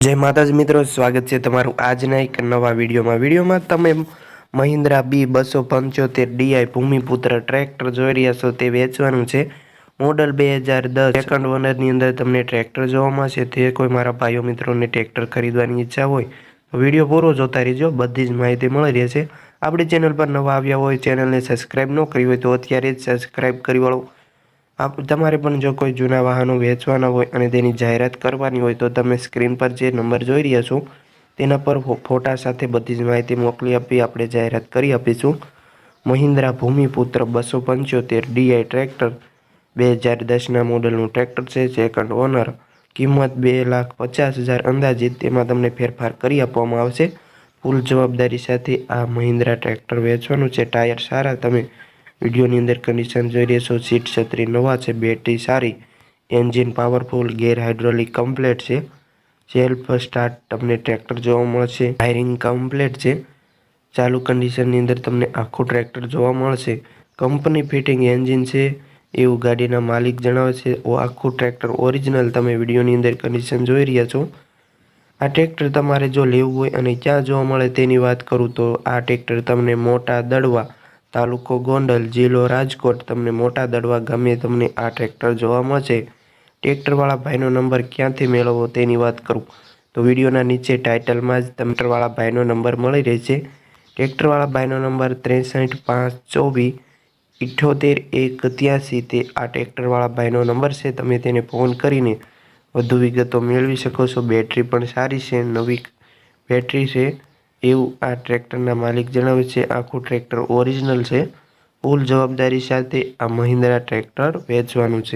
જય માતાજી મિત્રો, સ્વાગત છે તમારું આજના એક નવા વિડીયોમાં. વિડીયોમાં તમે મહિન્દ્રા બી બસો પંચોતેર ડીઆઈ ભૂમિપુત્ર ટ્રેક્ટર જોઈ રહ્યા છો, તે વેચવાનું છે. મોડલ બે હજાર દસ સેકન્ડ ઓનરની અંદર તમને ટ્રેક્ટર જોવા મળશે. તે કોઈ મારા ભાઈઓ મિત્રોને ટ્રેક્ટર ખરીદવાની ઈચ્છા હોય વીડિયો પૂરો જોતા રહેજો, બધી જ માહિતી મળી રહેશે. આપણી ચેનલ પર નવા આવ્યા હોય, ચેનલને સબસ્ક્રાઈબ ન કરી હોય તો અત્યારે જ સબસ્ક્રાઈબ કરી વાળો. આપ તમારે પણ જો કોઈ જૂના વાહનો વેચવાના હોય અને તેની જાહેરાત કરવાની હોય તો તમે સ્ક્રીન પર જે નંબર જોઈ રહ્યા છો, તેના પર ફોટા સાથે બધી જ માહિતી મોકલી આપી, આપણે જાહેરાત કરી આપીશું. મહિન્દ્રા ભૂમિપુત્ર બસો પંચોતેર ડીઆઈ ટ્રેક્ટર, બે હજાર દસના મોડલનું ટ્રેક્ટર છે, સેકન્ડ ઓનર. કિંમત બે લાખ પચાસ હજાર અંદાજિત, તેમાં તમને ફેરફાર કરી આપવામાં આવશે. ફૂલ જવાબદારી સાથે આ મહિન્દ્રા ટ્રેક્ટર વેચવાનું છે, ટાયર સારા, તમે વિડીયોની અંદર કન્ડિશન જોઈ રહ્યા છો. સીટ છત્રી નવા છે, બેટરી સારી engine powerful gear hydraulic complete છે. સેલ્ફ સ્ટાર્ટ તમને ટ્રેક્ટર જોવા મળશે. વાયરિંગ કમ્પ્લેટ છે. ચાલુ કન્ડિશનની અંદર તમને આખું ટ્રેક્ટર જોવા મળશે. કંપની ફિટિંગ એન્જિન છે. એવું ગાડીના માલિક જણાવે છે આખું ટ્રેક્ટર ઓરિજિનલ તમે વિડીયોની અંદર કન્ડિશન જોઈ રહ્યા છો. આ ટ્રેક્ટર તમારે જો લેવું હોય અને ક્યાં જોવા મળે તેની વાત કરું તો આ ટ્રેક્ટર તમને મોટા દડવા તાલુકો ગોંડલ જિલ્લો રાજકોટ તમને મોટા દડવા ગામે તમને આ ટ્રેક્ટર જોવા મળશે. ટ્રેક્ટરવાળા ભાઈનો નંબર ક્યાંથી મેળવવો તેની વાત કરું. તો વિડીયોના નીચે ટાઇટલમાં જ ટ્રેક્ટરવાળા ભાઈનો નંબર મળી રહેશે. ટ્રેક્ટરવાળા ભાઈનો નંબર ત્રેસઠ પાંચ ચોવીસ ઇઠ્ઠોતેર એક ત્યાંસી તે આ ટ્રેક્ટરવાળા ભાઈનો નંબર છે. તમે તેને ફોન કરીને વધુ વિગતો મેળવી શકો છો. બેટરી પણ સારી છે, નવી બેટરી છે. એવું આ ટ્રેક્ટરના માલિક જણાવે છે, આખું ટ્રેક્ટર ઓરિજિનલ છે. ફૂલ જવાબદારી સાથે આ મહિન્દ્રા ટ્રેક્ટર વેચવાનું છે.